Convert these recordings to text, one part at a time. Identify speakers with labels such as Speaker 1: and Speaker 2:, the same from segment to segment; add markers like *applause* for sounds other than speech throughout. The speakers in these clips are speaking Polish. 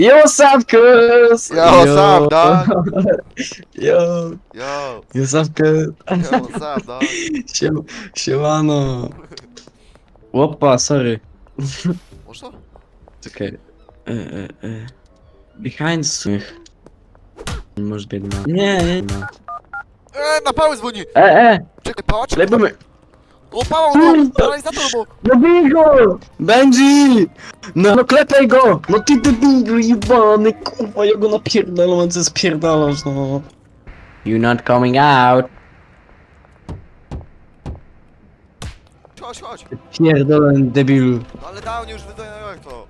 Speaker 1: Yo, up, cuz? *laughs*
Speaker 2: Yo, what's up, dog? *laughs*
Speaker 1: Yo,
Speaker 2: Yo,
Speaker 1: yo, up, cuz?
Speaker 2: yo, what's up, dog?
Speaker 1: Siem, siemano. Łopa, sorry.
Speaker 2: Można?
Speaker 1: Czekaj. E, e, e. Behind swych. Może biedna. Nie, nie, nie.
Speaker 2: E, na pałę dzwoni!
Speaker 1: E, e,
Speaker 2: Czekaj, pała. O, pała, no! Paralizator, bo...
Speaker 1: No bij go! Benji! No, no klepaj go! No ty debilu jebany, kurwa, ja go napierdalam, co spierdalasz, no. You're not coming out.
Speaker 2: Chodź, chodź!
Speaker 1: Pierdolę, debilu.
Speaker 2: No ale nie już wydaje, jak to?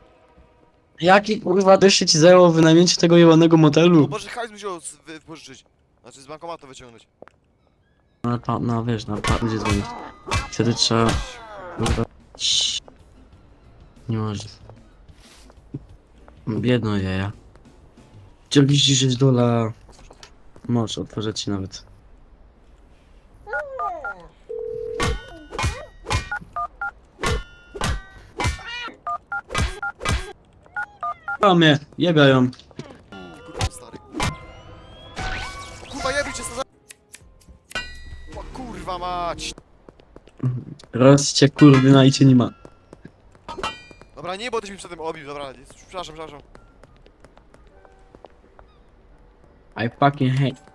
Speaker 1: Jaki kurwa deszcz ci zajęło wynajęcie tego jebanego
Speaker 2: No
Speaker 1: motelu?
Speaker 2: może hajs musiał z- wy- wypożyczyć. Znaczy z bankomatu wyciągnąć.
Speaker 1: No, pa, no wiesz, no, pa, będzie dzwonić. Wtedy trzeba, Cii. Nie może. Biedno jaja. 46 dola. Może, otworzę ci nawet. Pamie, jebiają.
Speaker 2: Ty kurwa stary. O kurwa, jebij cię, za... O kurwa mać!
Speaker 1: Raz cię kurwy i cię nie ma.
Speaker 2: Dobra, nie, bo tyś mi przed tym obił, dobra, nie, przepraszam, przepraszam.
Speaker 1: I fucking hate.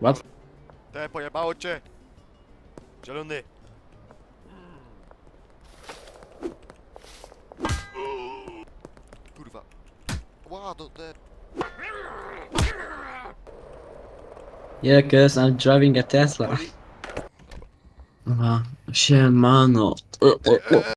Speaker 1: What?
Speaker 2: Te, pojebało cię! Zielony! Kurwa. Ła, do te...
Speaker 1: Yeah, cause I'm driving a Tesla. Aha, siemano.